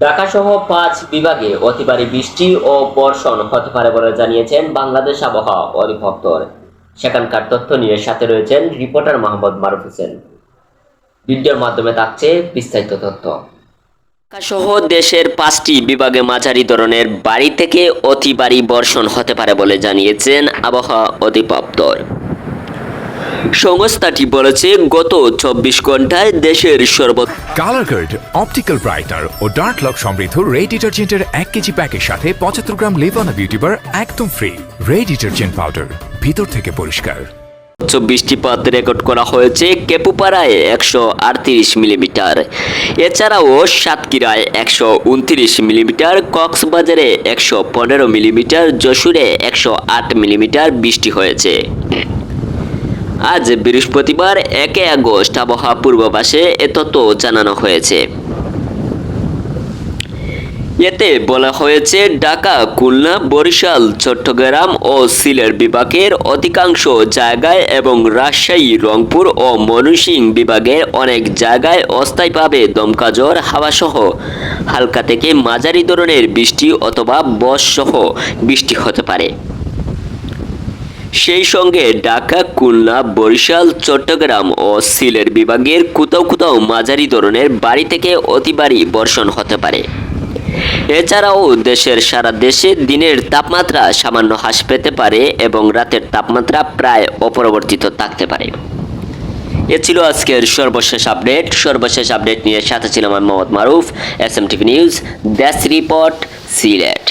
ঢাকা সহ পাঁচ বিভাগে অতি ভারী বৃষ্টি ও বর্ষণ হতে পারে বলে জানিয়েছেন বাংলাদেশ আবহাওয়া অধিদপ্তর। সেখানকার তথ্য নিয়ে সাথে রয়েছেন রিপোর্টার মোহাম্মদ মারুফ হোসেন। ভিডিওর মাধ্যমে থাকছে বিস্তারিত তথ্য। সহ দেশের পাঁচটি বিভাগে মাঝারি ধরনের বাড়ি থেকে অতি ভারী বর্ষণ হতে পারে বলে জানিয়েছেন আবহাওয়া অধিদপ্তর। সংস্থাটি বলেছে গত চব্বিশ ঘন্টায় দেশের সর্ব কালার গার্ড অপটিক্যাল ব্রাইটার ও ডার্ক লক সমৃদ্ধ রে ডিটারজেন্টের এক কেজি প্যাকের সাথে পঁচাত্তর গ্রাম লিভানা বিউটি বার একদম ফ্রি রে ডিটারজেন্ট পাউডার ভিতর থেকে পরিষ্কার। উচ্চ বৃষ্টিপাত রেকর্ড করা হয়েছে কেপুপাড়ায় একশো আটত্রিশ মিলিমিটার। এছাড়াও সাতক্ষীরায় একশো উনত্রিশ মিলিমিটার কক্সবাজারে একশো পনেরো মিলিমিটার যশোরে একশো আট মিলিমিটার বৃষ্টি হয়েছে। আজ বৃহস্পতিবার একে আগস্ট আবহাওয়া পূর্বাভাসে এ তথ্য জানানো হয়েছে। এতে বলা হয়েছে, ঢাকা, খুলনা, বরিশাল, চট্টগ্রাম ও সিলেট বিভাগের অধিকাংশ জায়গায় এবং রাজশাহী, রংপুর ও ময়মনসিংহ বিভাগের অনেক জায়গায় অস্থায়ীভাবে দমকা ঝড় হাওয়াসহ হালকা থেকে মাঝারি ধরনের বৃষ্টি অথবা বর্ষসহ বৃষ্টি হতে পারে। সেই সঙ্গে ঢাকা, খুলনা, বরিশাল, চট্টগ্রাম ও সিলেট বিভাগের কোথাও কোথাও মাঝারি ধরনের বাড়ি থেকে অতি বর্ষণ হতে পারে। এছাড়াও দেশের সারা দেশে দিনের তাপমাত্রা সামান্য হ্রাস পেতে পারে এবং রাতের তাপমাত্রা প্রায় অপরিবর্তিত থাকতে পারে। এ ছিল আজকের সর্বশেষ আপডেট। সর্বশেষ আপডেট নিয়ে সাথে ছিলাম আমি Mohammad Maruf, S M TV news that's report, Sylhet.